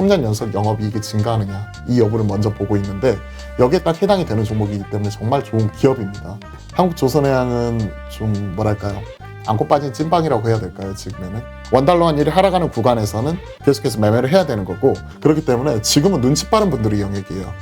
3년 연속 영업이익이 증가하느냐 이 여부를 먼저 보고 있는데 여기에 딱 해당이 되는 종목이기 때문에 정말 좋은 기업입니다. 한국 조선해양은 좀 뭐랄까요 안고 빠진 찐빵이라고 해야 될까요 지금에는 원달러 환율이 하락하는 구간에서는 계속해서 매매를 해야 되는 거고 그렇기 때문에 지금은 눈치 빠른 분들이 영역이에요.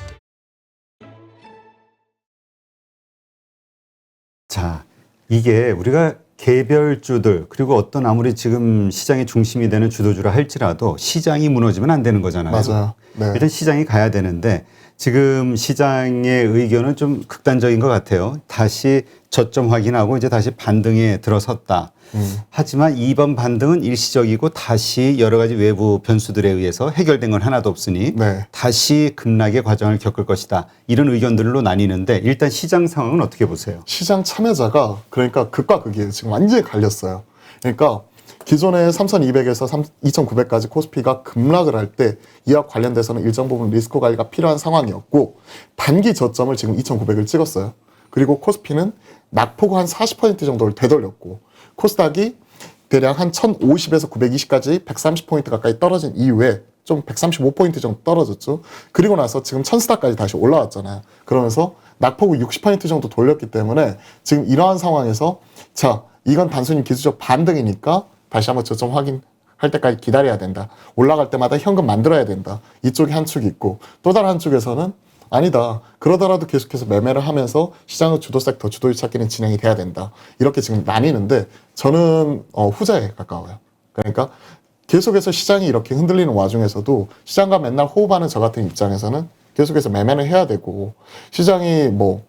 자, 이게 우리가 개별 주들 그리고 어떤 아무리 지금 시장의 중심이 되는 주도주라 할지라도 시장이 무너지면 안 되는 거잖아요. 맞아요. 네. 일단 시장이 가야 되는데 지금 시장의 의견은 좀 극단적인 것 같아요. 다시 저점 확인하고 이제 다시 반등에 들어섰다. 음. 하지만 이번 반등은 일시적이고 다시 여러 가지 외부 변수들에 의해서 해결된 건 하나도 없으니 네. 다시 급락의 과정을 겪을 것이다. 이런 의견들로 나뉘는데 일단 시장 상황은 어떻게 보세요? 시장 참여자가 그러니까 극과 극이에요. 지금 완전히 갈렸어요. 그러니까 기존에 3,200에서 2,900까지 코스피가 급락을 할 때 이와 관련돼서는 일정 부분 리스크 관리가 필요한 상황이었고 단기 저점을 지금 2,900을 찍었어요. 그리고 코스피는 낙폭 한40% 정도를 되돌렸고 코스닥이 대략 한 1050에서 920까지 130포인트 가까이 떨어진 이후에 좀 135포인트 정도 떨어졌죠. 그리고 나서 지금 천스닥까지 다시 올라왔잖아요. 그러면서 낙폭을 60% 정도 돌렸기 때문에 지금 이러한 상황에서 자, 이건 단순히 기술적 반등이니까 다시 한번 저점 확인 할 때까지 기다려야 된다. 올라갈 때마다 현금 만들어야 된다. 이쪽에 한 축이 있고 또 다른 한 축에서는 아니다. 그러더라도 계속해서 매매를 하면서 시장의 주도 섹터, 주도주 찾기는 진행이 돼야 된다. 이렇게 지금 나뉘는데 저는 어, 후자에 가까워요. 그러니까 계속해서 시장이 이렇게 흔들리는 와중에서도 시장과 맨날 호흡하는 저 같은 입장에서는 계속해서 매매는 해야 되고 시장이 뭐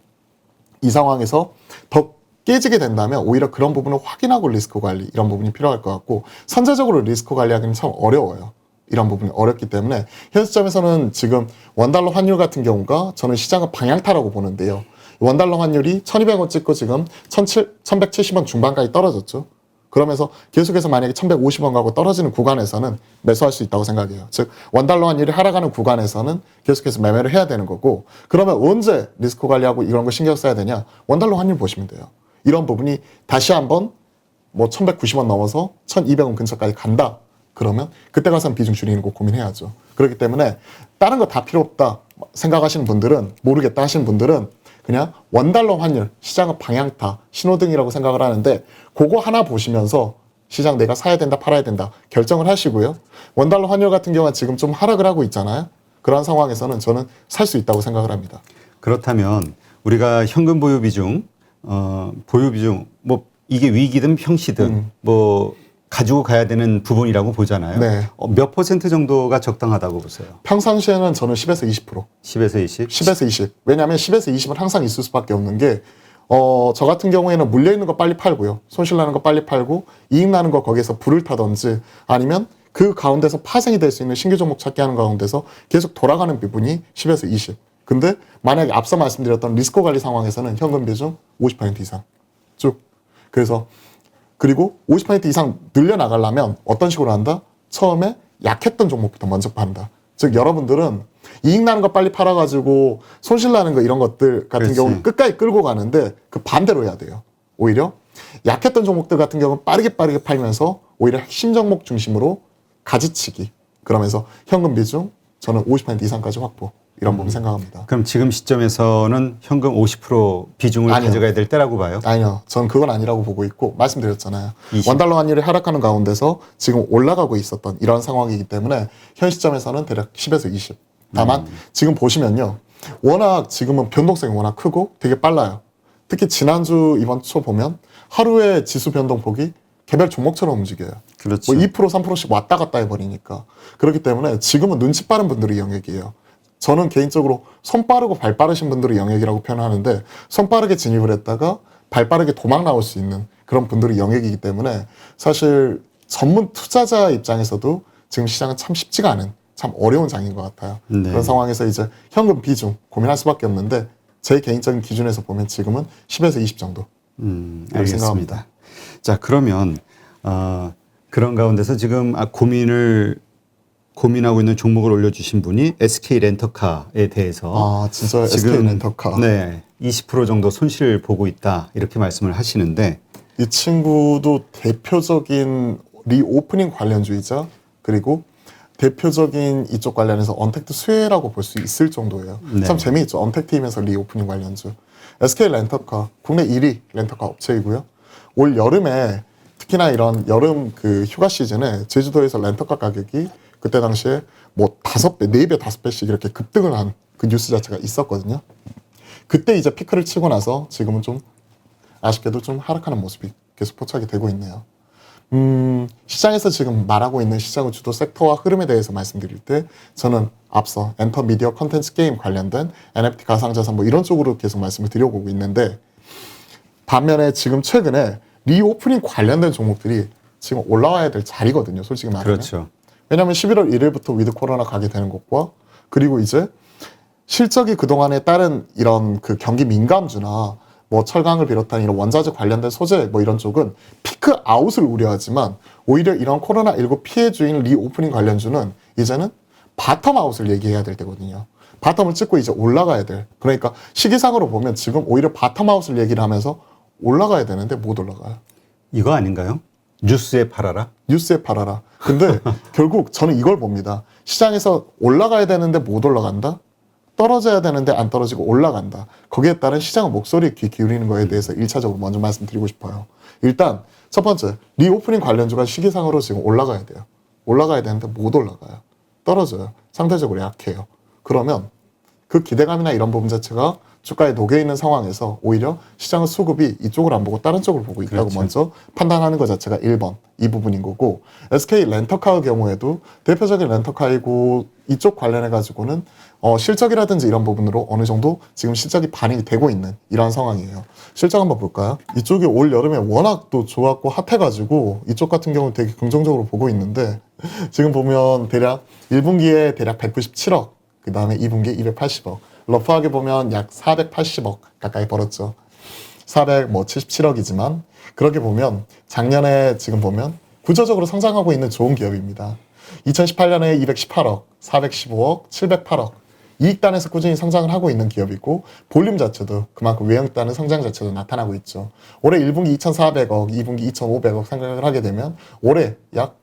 이 상황에서 더 깨지게 된다면 오히려 그런 부분을 확인하고 리스크 관리 이런 부분이 필요할 것 같고 선제적으로 리스크 관리하기는 참 어려워요. 이런 부분이 어렵기 때문에 현 시점에서는 지금 원달러 환율 같은 경우가 저는 시장의 방향타라고 보는데요. 원달러 환율이 1200원 찍고 지금 1170원 중반까지 떨어졌죠. 그러면서 계속해서 만약에 1150원 가고 떨어지는 구간에서는 매수할 수 있다고 생각해요. 즉 원달러 환율이 하락하는 구간에서는 계속해서 매매를 해야 되는 거고 그러면 언제 리스크 관리하고 이런 거 신경 써야 되냐? 원달러 환율 보시면 돼요. 이런 부분이 다시 한번 뭐 1190원 넘어서 1200원 근처까지 간다. 그러면 그때 가서는 비중 줄이는 거 고민해야죠. 그렇기 때문에 다른 거 다 필요 없다 생각하시는 분들은 모르겠다 하시는 분들은 그냥 원달러 환율 시장의 방향타 신호등이라고 생각을 하는데 그거 하나 보시면서 시장 내가 사야 된다 팔아야 된다 결정을 하시고요. 원달러 환율 같은 경우는 지금 좀 하락을 하고 있잖아요. 그런 상황에서는 저는 살 수 있다고 생각을 합니다. 그렇다면 우리가 현금 보유 비중, 어, 보유 비중, 뭐 이게 위기든 평시든 음. 뭐 가지고 가야 되는 부분이라고 보잖아요. 네. 어, 몇 퍼센트 정도가 적당하다고 보세요? 평상시에는 저는 10에서 20% 10에서 20? 10에서 20. 왜냐하면 10에서 20은 항상 있을 수밖에 없는 게, 어, 저 같은 경우에는 물려있는 거 빨리 팔고요. 손실 나는 거 빨리 팔고, 이익 나는 거 거기에서 불을 타든지, 아니면 그 가운데서 파생이 될 수 있는 신규 종목 찾기 하는 가운데서 계속 돌아가는 부분이 10에서 20. 근데 만약에 앞서 말씀드렸던 리스크 관리 상황에서는 현금 비중 50% 이상. 쭉. 그래서, 그리고 50% 이상 늘려나가려면 어떤 식으로 한다? 처음에 약했던 종목부터 먼저 판다. 즉, 여러분들은 이익 나는 거 빨리 팔아가지고 손실 나는 거 이런 것들 같은 그렇지. 경우는 끝까지 끌고 가는데 그 반대로 해야 돼요. 오히려 약했던 종목들 같은 경우는 빠르게 빠르게 팔면서 오히려 핵심 종목 중심으로 가지치기. 그러면서 현금 비중 저는 50% 이상까지 확보. 이런 음. 부분 생각합니다. 그럼 지금 시점에서는 현금 50% 비중을 아니요. 가져가야 될 때라고 봐요. 아니요. 전 그건 아니라고 보고 있고 말씀드렸잖아요. 20. 원달러 환율이 하락하는 가운데서 지금 올라가고 있었던 이런 상황이기 때문에 현 시점에서는 대략 10에서 20. 다만 지금 보시면요. 워낙 지금은 변동성이 워낙 크고 되게 빨라요. 특히 지난주 이번 초 보면 하루에 지수 변동폭이 개별 종목처럼 움직여요. 그렇죠. 뭐 2% 3%씩 왔다 갔다 해버리니까 그렇기 때문에 지금은 눈치 빠른 분들의 영역이에요. 저는 개인적으로 손 빠르고 발 빠르신 분들의 영역이라고 표현하는데 손 빠르게 진입을 했다가 발 빠르게 도망 나올 수 있는 그런 분들의 영역이기 때문에 사실 전문 투자자 입장에서도 지금 시장은 참 쉽지가 않은 참 어려운 장인 것 같아요. 네. 그런 상황에서 이제 현금 비중 고민할 수밖에 없는데 제 개인적인 기준에서 보면 지금은 10에서 20 정도. 음, 알겠습니다. 자, 그러면 어, 그런 가운데서 지금 아, 고민을 고민하고 있는 종목을 올려주신 분이 SK 렌터카에 대해서 아 진짜 SK 렌터카. 네, 20% 정도 손실 보고 있다 이렇게 말씀을 하시는데 이 친구도 대표적인 리오프닝 관련주의자 그리고 대표적인 이쪽 관련해서 언택트 수혜라고 볼 수 있을 정도예요. 네. 참 재미있죠. 언택트이면서 리오프닝 관련주. SK 렌터카 국내 1위 렌터카 업체이고요. 올 여름에 특히나 이런 여름 그 휴가 시즌에 제주도에서 렌터카 가격이 그때 당시에 뭐 다섯 배, 네 배, 다섯 배씩 이렇게 급등을 한 그 뉴스 자체가 있었거든요. 그때 이제 피크를 치고 나서 지금은 좀 아쉽게도 좀 하락하는 모습이 계속 포착이 되고 있네요. 음, 시장에서 지금 말하고 있는 시장의 주도 섹터와 흐름에 대해서 말씀드릴 때 저는 앞서 엔터 미디어 컨텐츠 게임 관련된 NFT 가상자산 뭐 이런 쪽으로 계속 말씀을 드려보고 있는데 반면에 지금 최근에 리오프닝 관련된 종목들이 지금 올라와야 될 자리거든요. 솔직히 말하면. 그렇죠. 왜냐하면 11월 1일부터 위드 코로나 가게 되는 것과 그리고 이제 실적이 그동안에 따른 이런 그 경기 민감주나 뭐 철강을 비롯한 이런 원자재 관련된 소재 뭐 이런 쪽은 피크 아웃을 우려하지만 오히려 이런 코로나19 피해주인 리오프닝 관련주는 이제는 바텀 아웃을 얘기해야 될 때거든요. 바텀을 찍고 이제 올라가야 될. 그러니까 시기상으로 보면 지금 오히려 바텀 아웃을 얘기를 하면서 올라가야 되는데 못 올라가요. 이거 아닌가요? 뉴스에 팔아라. 뉴스에 팔아라. 근데 결국 저는 이걸 봅니다. 시장에서 올라가야 되는데 못 올라간다? 떨어져야 되는데 안 떨어지고 올라간다. 거기에 따른 시장의 목소리에 귀 기울이는 거에 대해서 일차적으로 먼저 말씀드리고 싶어요. 일단 첫 번째, 리오프닝 관련주가 시기상으로 지금 올라가야 돼요. 올라가야 되는데 못 올라가요. 떨어져요. 상대적으로 약해요. 그러면 그 기대감이나 이런 부분 자체가 주가에 녹여 있는 상황에서 오히려 시장의 수급이 이쪽을 안 보고 다른 쪽을 보고 있다고 그렇죠. 먼저 판단하는 것 자체가 1번 이 부분인 거고 SK 렌터카의 경우에도 대표적인 렌터카이고 이쪽 관련해 가지고는 어, 실적이라든지 이런 부분으로 어느 정도 지금 실적이 반영이 되고 있는 이런 상황이에요. 실적 한번 볼까요? 이쪽이 올 여름에 워낙 또 좋았고 핫해가지고 이쪽 같은 경우는 되게 긍정적으로 보고 있는데 지금 보면 대략 1분기에 대략 197억 그 다음에 2분기에 280억 러프하게 보면 약 480억 가까이 벌었죠. 477억이지만 그렇게 보면 작년에 지금 보면 구조적으로 성장하고 있는 좋은 기업입니다. 2018년에 218억, 415억, 708억 이익단에서 꾸준히 성장을 하고 있는 기업이고 볼륨 자체도 그만큼 외형단의 성장 자체도 나타나고 있죠. 올해 1분기 2,400억, 2분기 2,500억 생각을 하게 되면 올해 약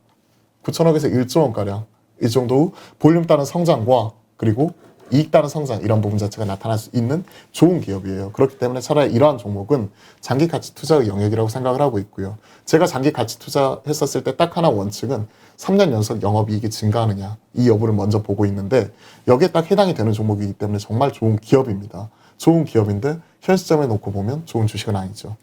9천억에서 1조 원가량 이 정도 볼륨 따른 성장과 그리고 이익 따른 성장 이런 부분 자체가 나타날 수 있는 좋은 기업이에요. 그렇기 때문에 차라리 이러한 종목은 장기 가치 투자의 영역이라고 생각을 하고 있고요. 제가 장기 가치 투자했었을 때 딱 하나 원칙은 3년 연속 영업이익이 증가하느냐 이 여부를 먼저 보고 있는데 여기에 딱 해당이 되는 종목이기 때문에 정말 좋은 기업입니다. 좋은 기업인데 현 시점에 놓고 보면 좋은 주식은 아니죠.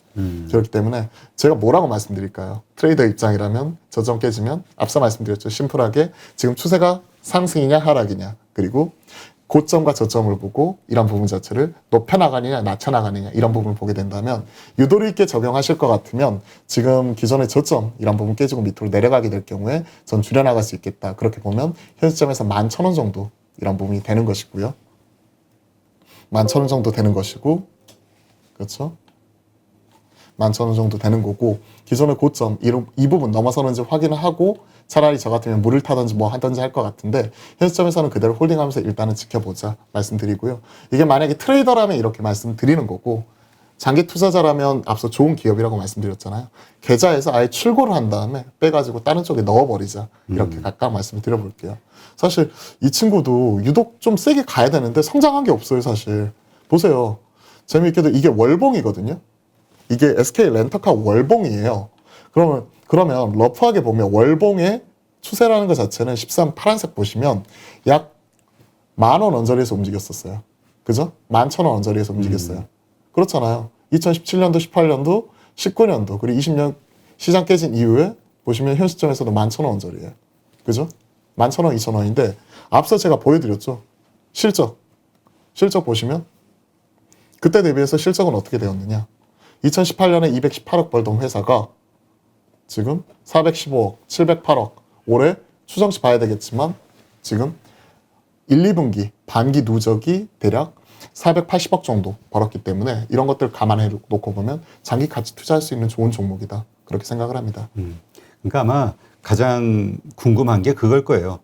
그렇기 때문에 제가 뭐라고 말씀드릴까요? 트레이더 입장이라면 저점 깨지면 앞서 말씀드렸죠. 심플하게 지금 추세가 상승이냐 하락이냐 그리고 고점과 저점을 보고 이런 부분 자체를 높여 나가느냐 낮춰 나가느냐 이런 부분을 보게 된다면 유도리 있게 적용하실 것 같으면 지금 기존의 저점 이런 부분 깨지고 밑으로 내려가게 될 경우에 전 줄여 나갈 수 있겠다. 그렇게 보면 현 시점에서 11,000원 정도 이런 부분이 되는 것이고요. 11,000원 정도 되는 것이고 그렇죠? 11,000원 정도 되는 거고 기존의 고점 이, 이 부분 넘어서는지 확인을 하고 차라리 저 같으면 물을 타든지 뭐 하든지 할 것 같은데 현 시점에서는 그대로 홀딩하면서 일단은 지켜보자 말씀드리고요. 이게 만약에 트레이더라면 이렇게 말씀드리는 거고 장기 투자자라면 앞서 좋은 기업이라고 말씀드렸잖아요. 계좌에서 아예 출고를 한 다음에 빼가지고 다른 쪽에 넣어버리자 이렇게 각각 말씀을 드려볼게요. 사실 이 친구도 유독 좀 세게 가야 되는데 성장한 게 없어요 사실. 보세요. 재미있게도 이게 월봉이거든요. 이게 SK 렌터카 월봉이에요. 그러면 그러면 러프하게 보면 월봉의 추세라는 것 자체는 13 파란색 보시면 약 만 원 언저리에서 움직였었어요. 그죠? 만 천 원 언저리에서 움직였어요. 그렇잖아요. 2017년도, 18년도, 19년도 그리고 20년 시장 깨진 이후에 보시면 현 시점에서도 만 천 원 언저리예요. 그죠? 만 천 원, 이천 원인데 앞서 제가 보여드렸죠. 실적. 실적 보시면 그때 대비해서 실적은 어떻게 되었느냐? 2018년에 218억 벌던 회사가 지금 415억, 708억 올해 추정치 봐야 되겠지만 지금 1, 2분기 반기 누적이 대략 480억 정도 벌었기 때문에 이런 것들 감안해 놓고 보면 장기 가치 투자할 수 있는 좋은 종목이다 그렇게 생각을 합니다. 그러니까 아마 가장 궁금한 게 그걸 거예요.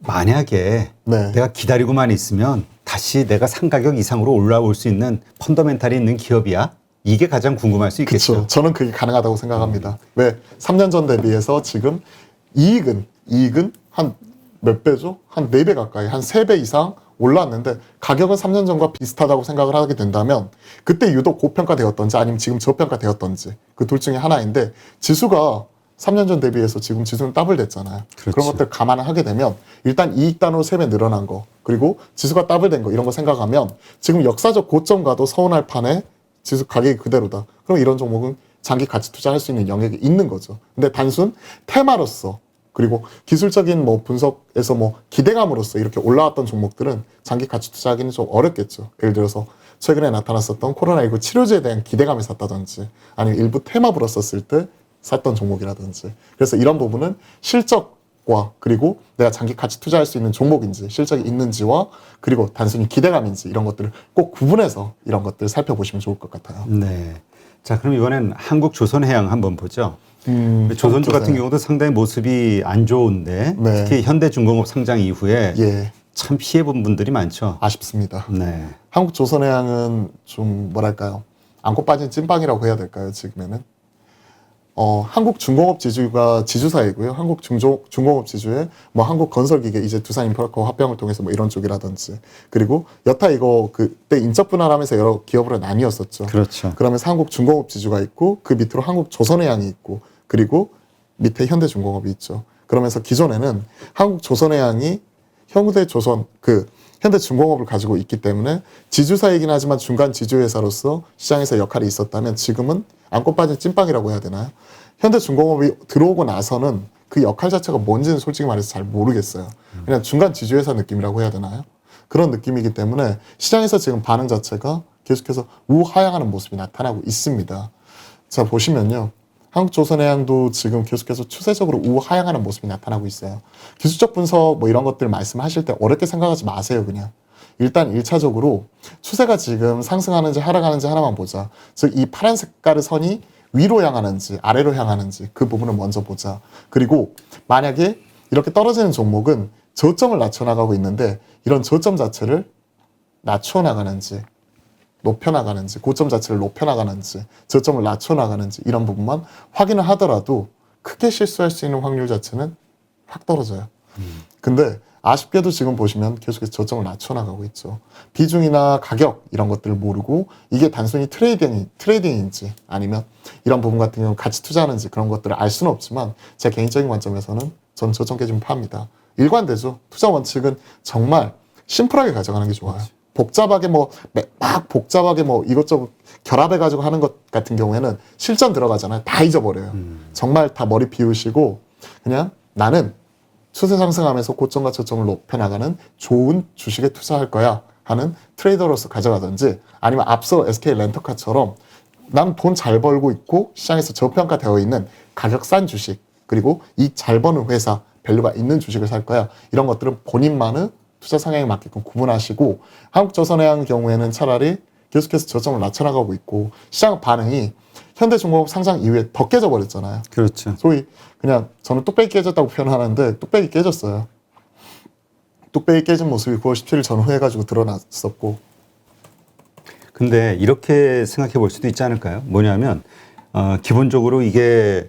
만약에 네. 내가 기다리고만 있으면 다시 내가 상 가격 이상으로 올라올 수 있는 펀더멘탈이 있는 기업이야? 이게 가장 궁금할 수 있겠죠. 그렇죠. 저는 그게 가능하다고 생각합니다. 왜 3년 전 대비해서 지금 이익은 이익은 한 몇 배죠? 한 네 배 가까이, 한 세 배 이상 올랐는데 가격은 3년 전과 비슷하다고 생각을 하게 된다면 그때 유독 고평가되었던지 아니면 지금 저평가되었던지 그 둘 중에 하나인데 지수가 3년 전 대비해서 지금 지수는 더블 됐잖아요. 그 그렇지. 런 것들 감안을 하게 되면 일단 이익 단으로 세배 늘어난 거 그리고 지수가 더블 된거 이런 거 생각하면 지금 역사적 고점과도 서운할 판에 지수 가격이 그대로다. 그럼 이런 종목은 장기 가치 투자할 수 있는 영역이 있는 거죠. 근데 단순 테마로서 그리고 기술적인 뭐 분석에서 뭐 기대감으로서 이렇게 올라왔던 종목들은 장기 가치 투자하기는 좀 어렵겠죠. 예를 들어서 최근에 나타났었던 코로나19 치료제에 대한 기대감을 샀다든지 아니면 일부 테마부로 썼을 때 샀던 종목이라든지 그래서 이런 부분은 실적 과 그리고 내가 장기 가치 투자할 수 있는 종목인지 실적이 있는지와 그리고 단순히 기대감인지 이런 것들을 꼭 구분해서 이런 것들을 살펴보시면 좋을 것 같아요. 네. 자, 그럼 이번엔 한국 조선해양 한번 보죠. 음, 조선주 같은 조선해양. 경우도 상당히 모습이 안 좋은데 네. 특히 현대중공업 상장 이후에 예 참 피해 본 분들이 많죠. 아쉽습니다. 네. 한국 조선해양은 좀 뭐랄까요 안고 빠진 찐빵이라고 해야 될까요 지금에는 어 한국 중공업 지주가 지주사이고요 한국 중조, 중공업 지주에 뭐 한국 건설기계 이제 두산 인프라코 합병을 통해서 뭐 이런 쪽이라든지 그리고 여타 이거 그때 인적 분할하면서 여러 기업으로 나뉘었었죠 그렇죠. 그러면서 한국 중공업 지주가 있고 그 밑으로 한국 조선해양이 있고 그리고 밑에 현대중공업이 있죠. 그러면서 기존에는 한국 조선해양이 현대 조선 그 현대중공업을 가지고 있기 때문에 지주사이긴 하지만 중간 지주회사로서 시장에서 역할이 있었다면 지금은 안고 빠진 찐빵이라고 해야 되나요? 현대중공업이 들어오고 나서는 그 역할 자체가 뭔지는 솔직히 말해서 잘 모르겠어요. 그냥 중간 지주회사 느낌이라고 해야 되나요? 그런 느낌이기 때문에 시장에서 지금 반응 자체가 계속해서 우하향하는 모습이 나타나고 있습니다. 자 보시면요. 한국 조선해양도 지금 계속해서 추세적으로 우하향하는 모습이 나타나고 있어요. 기술적 분석 뭐 이런 것들 말씀하실 때 어렵게 생각하지 마세요, 그냥. 일단 일차적으로 추세가 지금 상승하는지 하락하는지 하나만 보자. 즉 이 파란 색깔의 선이 위로 향하는지 아래로 향하는지 그 부분을 먼저 보자. 그리고 만약에 이렇게 떨어지는 종목은 저점을 낮춰 나가고 있는데 이런 저점 자체를 낮춰 나가는지 높여 나가는지 고점 자체를 높여 나가는지 저점을 낮춰 나가는지 이런 부분만 확인을 하더라도 크게 실수할 수 있는 확률 자체는 확 떨어져요. 근데 아쉽게도 지금 보시면 계속해서 저점을 낮춰 나가고 있죠. 비중이나 가격 이런 것들을 모르고 이게 단순히 트레이딩이 트레이딩인지 아니면 이런 부분 같은 경우 같이 투자하는지 그런 것들을 알 수는 없지만 제 개인적인 관점에서는 전 저점 깨지면 파입니다. 일관되죠. 투자 원칙은 정말 심플하게 가져가는 게 좋아요. 복잡하게 뭐 막 복잡하게 뭐 이것저것 결합해 가지고 하는 것 같은 경우에는 실전 들어가잖아요. 다 잊어버려요. 정말 다 머리 비우시고 그냥 나는 추세 상승하면서 고점과 저점을 높여 나가는 좋은 주식에 투자할 거야 하는 트레이더로서 가져가든지 아니면 앞서 SK 렌터카처럼 난 돈 잘 벌고 있고 시장에서 저평가되어 있는 가격 싼 주식 그리고 이익 잘 버는 회사 밸류가 있는 주식을 살 거야 이런 것들은 본인만의 투자 성향에 맞게끔 구분하시고 한국조선해양 경우에는 차라리 계속해서 저점을 낮춰나가고 있고 시장 반응이 현대중공업 상장 이후에 더 깨져 버렸잖아요. 그렇죠. 소위 그냥 저는 뚝배기 깨졌다고 표현하는데 뚝배기 깨졌어요. 뚝배기 깨진 모습이 9월 17일 전후해가지고 드러났었고 근데 이렇게 생각해 볼 수도 있지 않을까요? 뭐냐면 어, 기본적으로 이게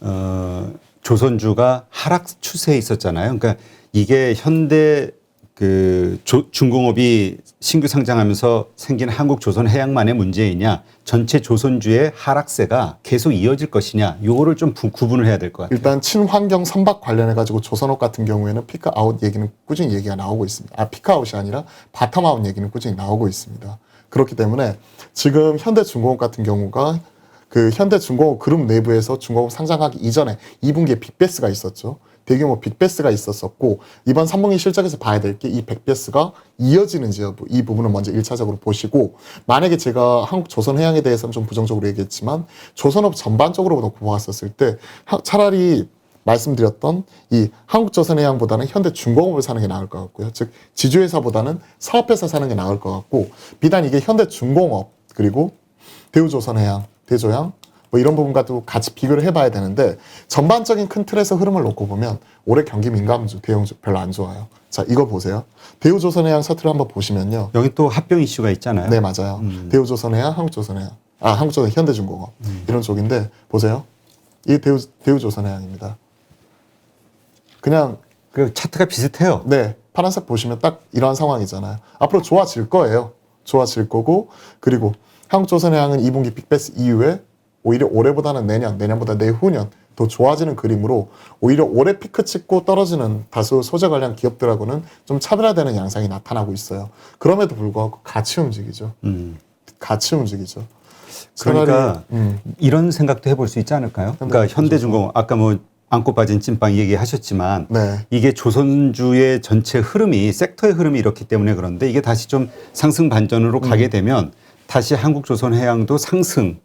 어, 조선주가 하락 추세에 있었잖아요. 그러니까 이게 현대 그 조- 중공업이 신규 상장하면서 생긴 한국 조선 해양만의 문제이냐, 전체 조선주의 하락세가 계속 이어질 것이냐, 요거를 좀 부- 구분을 해야 될 것 같아요. 일단 친환경 선박 관련해 가지고 조선업 같은 경우에는 피크 아웃 얘기는 꾸준히 얘기가 나오고 있습니다. 아 피크 아웃이 아니라 바텀 아웃 얘기는 꾸준히 나오고 있습니다. 그렇기 때문에 지금 현대중공업 같은 경우가 그 현대중공업 그룹 내부에서 중공업 상장하기 이전에 2분기에 빅베스가 있었죠. 대규모 빅베스가 있었었고 이번 3분기 실적에서 봐야 될 게 이 빅베스가 이어지는지 여부 이 부분을 먼저 일차적으로 보시고 만약에 제가 한국 조선해양에 대해서는 좀 부정적으로 얘기했지만 조선업 전반적으로 놓고 보았었을 때 하- 차라리 말씀드렸던 이 한국조선해양보다는 현대중공업을 사는 게 나을 것 같고요. 즉 지주회사보다는 사업회사 사는 게 나을 것 같고 비단 이게 현대중공업 그리고 대우조선해양, 대조양 뭐 이런 부분과도 같이 비교를 해봐야 되는데 전반적인 큰 틀에서 흐름을 놓고 보면 올해 경기 민감주 대형주 별로 안 좋아요. 자 이거 보세요. 대우조선해양 차트를 한번 보시면요. 여기 또 합병 이슈가 있잖아요. 네 맞아요. 대우조선해양, 한국조선해양, 아 한국조선, 현대중공업 이런 쪽인데 보세요. 이게 대우 대우조선해양입니다. 그냥 그 차트가 비슷해요. 네, 파란색 보시면 딱 이러한 상황이잖아요. 앞으로 좋아질 거예요. 좋아질 거고 그리고 한국조선해양은 2분기 빅베스 이후에 오히려 올해보다는 내년, 내년보다 내후년 더 좋아지는 그림으로 오히려 올해 피크 찍고 떨어지는 다수 소재 관련 기업들하고는 좀 차별화되는 양상이 나타나고 있어요. 그럼에도 불구하고 같이 움직이죠. 음. 같이 움직이죠. 그러니까 음, 이런 생각도 해볼 수 있지 않을까요? 그러니까 현대중공 아까 뭐 안고 빠진 찐빵 얘기하셨지만 네. 이게 조선주의 전체 흐름이 섹터의 흐름이 이렇기 때문에 그런데 이게 다시 좀 상승 반전으로 음. 가게 되면 다시 한국조선해양도 상승,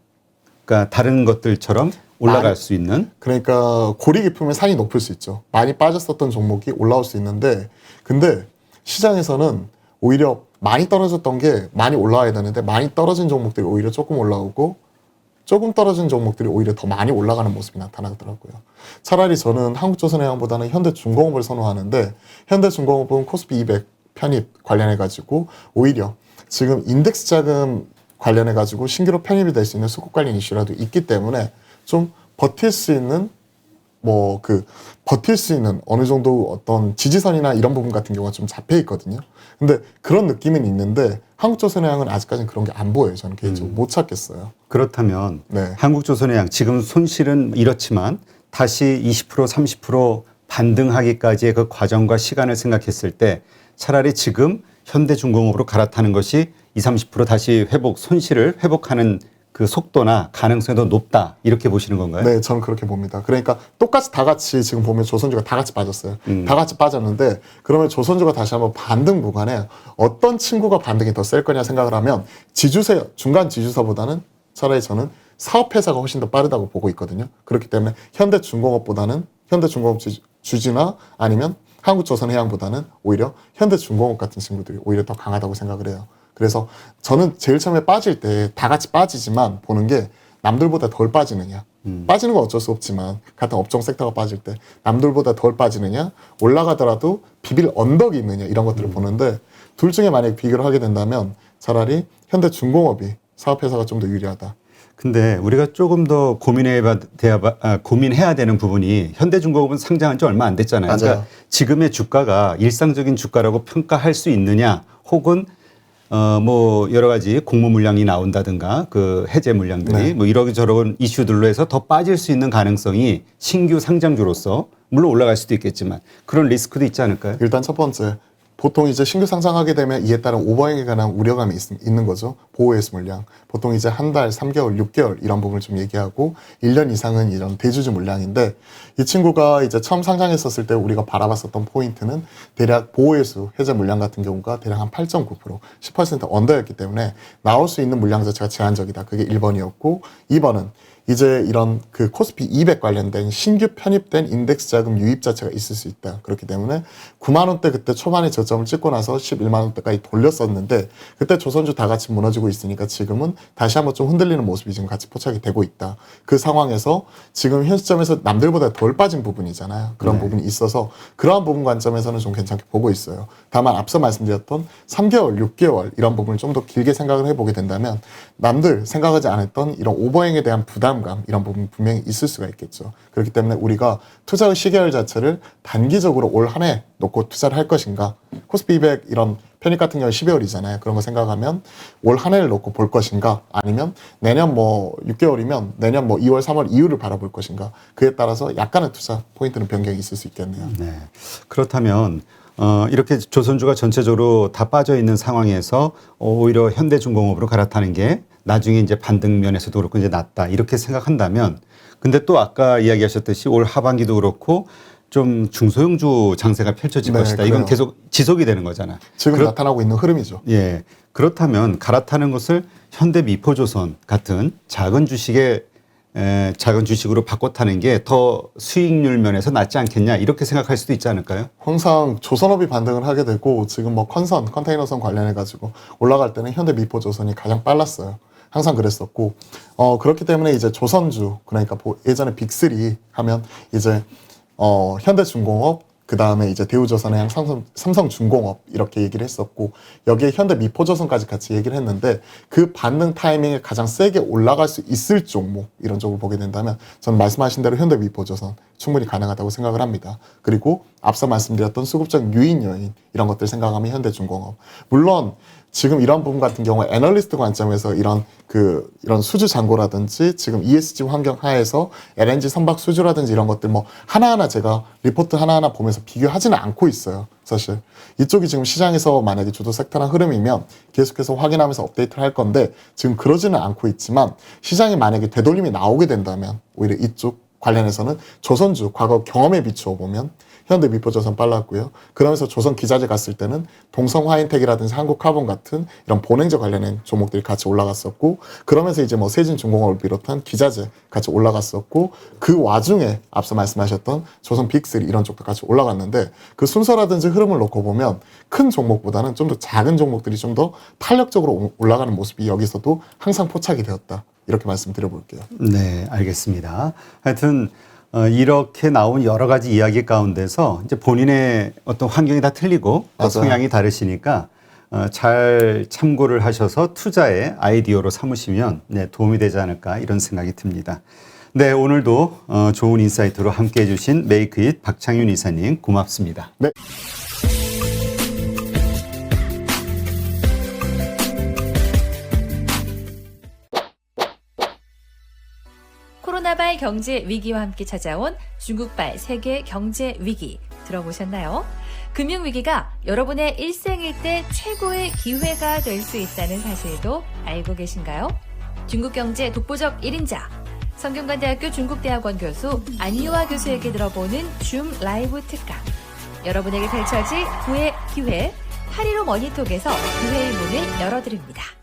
그러니까 다른 것들처럼 올라갈 많이- 수 있는 그러니까 고리 깊으면 산이 높을 수 있죠. 많이 빠졌었던 종목이 올라올 수 있는데, 근데 시장에서는 오히려 많이 떨어졌던 게 많이 올라와야 되는데 많이 떨어진 종목들이 오히려 조금 올라오고 조금 떨어진 종목들이 오히려 더 많이 올라가는 모습이 나타나더라고요. 차라리 저는 한국조선해양보다는 현대중공업을 선호하는데 현대중공업은 코스피 200 편입 관련해 가지고 오히려 지금 인덱스 자금 관련해 가지고 신규로 편입이 될 수 있는 수급 관련 이슈라도 있기 때문에 좀 버틸 수 있는 뭐 그 버틸 수 있는 어느 정도 어떤 지지선이나 이런 부분 같은 경우가 좀 잡혀 있거든요. 근데 그런 느낌은 있는데 한국조선해양은 아직까지는 그런 게 안 보여요. 저는 개인적으로 못 찾겠어요. 그렇다면 네. 한국조선해양 지금 손실은 이렇지만 다시 20% 30% 반등하기까지의 그 과정과 시간을 생각했을 때 차라리 지금 현대중공업으로 갈아타는 것이 20, 30% 다시 회복 손실을 회복하는 그 속도나 가능성이 더 높다 이렇게 보시는 건가요? 네, 저는 그렇게 봅니다. 그러니까 똑같이 다 같이 지금 보면 조선주가 다 같이 빠졌어요. 음. 다 같이 빠졌는데 그러면 조선주가 다시 한번 반등 구간에 어떤 친구가 반등이 더 셀 거냐 생각을 하면 지주세 중간 지주사보다는 차라리 저는 사업회사가 훨씬 더 빠르다고 보고 있거든요. 그렇기 때문에 현대중공업보다는 현대중공업 주- 주지나 아니면 한국조선해양보다는 오히려 현대중공업 같은 친구들이 오히려 더 강하다고 생각을 해요. 그래서 저는 제일 처음에 빠질 때 다 같이 빠지지만 보는 게 남들보다 덜 빠지느냐. 빠지는 건 어쩔 수 없지만 같은 업종 섹터가 빠질 때 남들보다 덜 빠지느냐 올라가더라도 비빌 언덕이 있느냐 이런 것들을 보는데 둘 중에 만약 비교를 하게 된다면 차라리 현대 중공업이 사업회사가 좀 더 유리하다. 근데 우리가 조금 더 고민해 봐, 돼야 봐- 아, 고민해야 되는 부분이 현대중공업은 상장한 지 얼마 안 됐잖아요. 맞아요. 그러니까 지금의 주가가 일상적인 주가라고 평가할 수 있느냐, 혹은 어 뭐 여러 가지 공모 물량이 나온다든가 그 해제 물량들이 네. 뭐 이러저런 이슈들로 해서 더 빠질 수 있는 가능성이 신규 상장주로서 물론 올라갈 수도 있겠지만 그런 리스크도 있지 않을까요? 일단 첫 번째 보통 이제 신규 상장하게 되면 이에 따른 오버행에 관한 우려감이 있, 는 거죠. 보호예수 물량. 보통 이제 한 달, 3개월, 6개월 이런 부분을 좀 얘기하고 1년 이상은 이런 대주주 물량인데 이 친구가 이제 처음 상장했었을 때 우리가 바라봤었던 포인트는 대략 보호예수 해제 물량 같은 경우가 대략 한 8.9% 10% 언더였기 때문에 나올 수 있는 물량 자체가 제한적이다. 그게 1번이었고 2번은 이제 이런 그 코스피 200 관련된 신규 편입된 인덱스 자금 유입 자체가 있을 수 있다. 그렇기 때문에 9만 원대 그때 초반에 저점을 찍고 나서 11만 원대까지 돌렸었는데 그때 조선주 다 같이 무너지고 있으니까 지금은 다시 한번 좀 흔들리는 모습이 지금 같이 포착이 되고 있다. 그 상황에서 지금 현 시점에서 남들보다 덜 빠진 부분이잖아요. 그런 부분이 있어서 그러한 부분 관점에서는 좀 괜찮게 보고 있어요. 다만 앞서 말씀드렸던 3개월, 6개월 이런 부분을 좀 더 길게 생각을 해보게 된다면 남들 생각하지 않았던 이런 오버행에 대한 부담 감 이런 부분 분명히 있을 수가 있겠죠. 그렇기 때문에 우리가 투자의 시계열 자체를 단기적으로 올 한 해 놓고 투자를 할 것인가 코스피 200 이런 편입 같은 경우 12월이잖아요. 그런 거 생각하면 올 한 해를 놓고 볼 것인가 아니면 내년 뭐 6개월이면 내년 뭐 2월, 3월 이후를 바라볼 것인가 그에 따라서 약간의 투자 포인트는 변경이 있을 수 있겠네요. 네. 그렇다면 어, 이렇게 조선주가 전체적으로 다 빠져 있는 상황에서 오히려 현대중공업으로 갈아타는 게 나중에 이제 반등 면에서도 그렇고 이제 낫다 이렇게 생각한다면 근데 또 아까 이야기하셨듯이 올 하반기도 그렇고 좀 중소형주 장세가 펼쳐질 네, 것이다. 이건 그래요. 계속 지속이 되는 거잖아. 지금 그렇- 나타나고 있는 흐름이죠. 예. 그렇다면 갈아타는 것을 현대 미포조선 같은 작은 주식의 에, 작은 주식으로 바꿔 타는 게 더 수익률 면에서 낫지 않겠냐 이렇게 생각할 수도 있지 않을까요? 항상 조선업이 반등을 하게 되고 지금 뭐 컨선, 컨테이너선 관련해 가지고 올라갈 때는 현대 미포조선이 가장 빨랐어요. 항상 그랬었고 어 그렇기 때문에 이제 조선주 그러니까 보- 예전에 빅3 하면 이제 어 현대중공업 그 다음에 이제 대우조선해양 삼성, 삼성중공업 이렇게 얘기를 했었고 여기에 현대미포조선까지 같이 얘기를 했는데 그 반등 타이밍에 가장 세게 올라갈 수 있을 종목 이런 쪽을 보게 된다면 저는 말씀하신 대로 현대미포조선 충분히 가능하다고 생각을 합니다. 그리고 앞서 말씀드렸던 수급적 유인 요인 이런 것들 생각하면 현대중공업 물론 지금 이런 부분 같은 경우에 애널리스트 관점에서 이런 그 이런 수주 잔고라든지 지금 ESG 환경 하에서 LNG 선박 수주라든지 이런 것들 뭐 하나하나 제가 리포트 하나하나 보면서 비교하지는 않고 있어요. 사실 이쪽이 지금 시장에서 만약에 주도 섹터랑 흐름이면 계속해서 확인하면서 업데이트를 할 건데 지금 그러지는 않고 있지만 시장이 만약에 되돌림이 나오게 된다면 오히려 이쪽 관련해서는 조선주 과거 경험에 비추어 보면 현대 미포조선 빨랐고요. 그러면서 조선 기자재 갔을 때는 동성 화인텍이라든지 한국카본 같은 이런 본행제 관련된 종목들이 같이 올라갔었고 그러면서 이제 뭐 세진중공업을 비롯한 기자재 같이 올라갔었고 그 와중에 앞서 말씀하셨던 조선 빅3 이런 쪽도 같이 올라갔는데 그 순서라든지 흐름을 놓고 보면 큰 종목보다는 좀 더 작은 종목들이 좀 더 탄력적으로 올라가는 모습이 여기서도 항상 포착이 되었다. 이렇게 말씀드려 볼게요. 네, 알겠습니다. 하여튼 어, 이렇게 나온 여러 가지 이야기 가운데서 이제 본인의 어떤 환경이 다 틀리고 또 맞아요. 성향이 다르시니까 어, 잘 참고를 하셔서 투자의 아이디어로 삼으시면 네, 도움이 되지 않을까 이런 생각이 듭니다. 네, 오늘도 어, 좋은 인사이트로 함께 해주신 메이크잇 박창윤 이사님 고맙습니다. 네. 코로나발 경제 위기와 함께 찾아온 중국발 세계 경제 위기 들어보셨나요? 금융 위기가 여러분의 일생일 때 최고의 기회가 될 수 있다는 사실도 알고 계신가요? 중국 경제 독보적 1인자 성균관대학교 중국대학원 교수 안유아 교수에게 들어보는 줌 라이브 특강. 여러분에게 펼쳐질 구의 기회 8.15 머니톡에서 기회의 문을 열어드립니다.